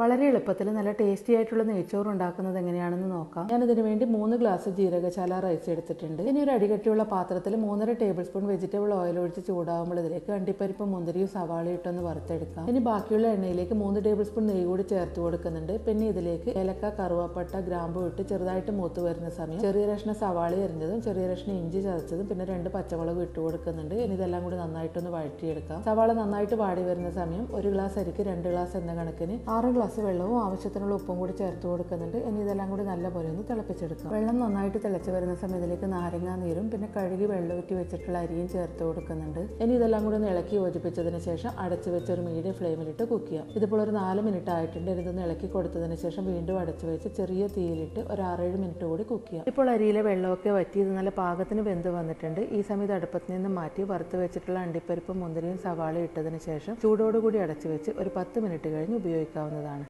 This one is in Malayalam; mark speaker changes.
Speaker 1: വളരെ എളുപ്പത്തിൽ നല്ല ടേസ്റ്റി ആയിട്ടുള്ള നെയ്ച്ചോറ് ഉണ്ടാക്കുന്നത് എങ്ങനെയാണെന്ന് നോക്കാം. ഞാൻ ഇതിനു വേണ്ടി മൂന്ന് ഗ്ലാസ് ജീരകശാല റൈസ് എടുത്തിട്ടുണ്ട്. ഇനി ഒരു അടികട്ടിയുള്ള പാത്രത്തിൽ മൂന്നര ടേബിൾ സ്പൂൺ വെജിറ്റബിൾ ഓയിൽ ഒഴിച്ച് ചൂടാകുമ്പോൾ ഇതിലേക്ക് അണ്ടിപ്പരിപ്പ് മുന്തിരിയും സവാളയും ഇട്ടൊന്ന് വറുത്തെടുക്കാം. ഇനി ബാക്കിയുള്ള എണ്ണയിലേക്ക് മൂന്ന് ടേബിൾ സ്പൂൺ നെയ്യ് കൂടി ചേർത്ത് കൊടുക്കുന്നുണ്ട്. പിന്നെ ഇതിലേക്ക് ഏലക്ക കറുവാപ്പട്ട ഗ്രാമ്പു ഇട്ട് ചെറുതായിട്ട് മൂത്ത് വരുന്ന സമയം ചെറിയ രക്ഷണ സവാള എരിഞ്ഞതും ചെറിയ രക്ഷണ ഇഞ്ചി ചതച്ചതും പിന്നെ രണ്ട് പച്ചമുളക് ഇട്ട് കൊടുക്കുന്നുണ്ട്. ഇനി ഇതെല്ലാം കൂടി നന്നായിട്ടൊന്ന് വഴറ്റിയെടുക്കാം. സവാള നന്നായിട്ട് വാടി വരുന്ന സമയം ഒരു ഗ്ലാസ് അരിക്ക് രണ്ട് ഗ്ലാസ് എന്ന കണക്കിന് ആറ് ഗ്ലാസ് വെള്ളവും ആവശ്യത്തിനുള്ള ഉപ്പും കൂടി ചേർത്ത് കൊടുക്കുന്നുണ്ട്. ഇനി ഇതെല്ലാം കൂടി നല്ലപോലെ ഒന്ന് തിളപ്പിച്ചെടുക്കാം. വെള്ളം നന്നായിട്ട് തിളച്ച് വരുന്ന സമയത്തിലേക്ക് നാരങ്ങാ നീരും പിന്നെ കഴുകി വെള്ളം ഊറ്റി വെച്ചിട്ടുള്ള അരിയും ചേർത്ത് കൊടുക്കുന്നുണ്ട്. ഇനി ഇതെല്ലാം കൂടി ഒന്ന് ഇളക്കി യോജിപ്പിച്ചതിന് ശേഷം അടച്ചു വെച്ച് ഒരു മീഡിയം ഫ്ലെയിമിലിട്ട് കുക്ക് ചെയ്യാം. ഇതിപ്പോൾ ഒരു നാല് മിനിറ്റ് ആയിട്ടുണ്ട്. ഇതൊന്ന് ഇളക്കി കൊടുത്തതിന് ശേഷം വീണ്ടും അടച്ചു വെച്ച് ചെറിയ തീയിലിട്ട് ഒരു ആറേഴ് മിനിറ്റ് കൂടി കുക്ക് ചെയ്യാം. ഇപ്പോൾ അരിയിലെ വെള്ളമൊക്കെ വറ്റി ഇത് നല്ല പാകത്തിന് വെന്ത് വന്നിട്ടുണ്ട്. ഈ സമയത്ത് അടുപ്പത്തിൽ നിന്ന് മാറ്റി വറുത്ത് വെച്ചിട്ടുള്ള അണ്ടിപ്പരിപ്പും മുന്തിരിയും സവാള ഇട്ടതിന് ശേഷം ചൂടോടുകൂടി അടച്ചു വെച്ച് ഒരു പത്ത് മിനിറ്റ് കഴിഞ്ഞ് ഉപയോഗിക്കാവുന്നതാണ്.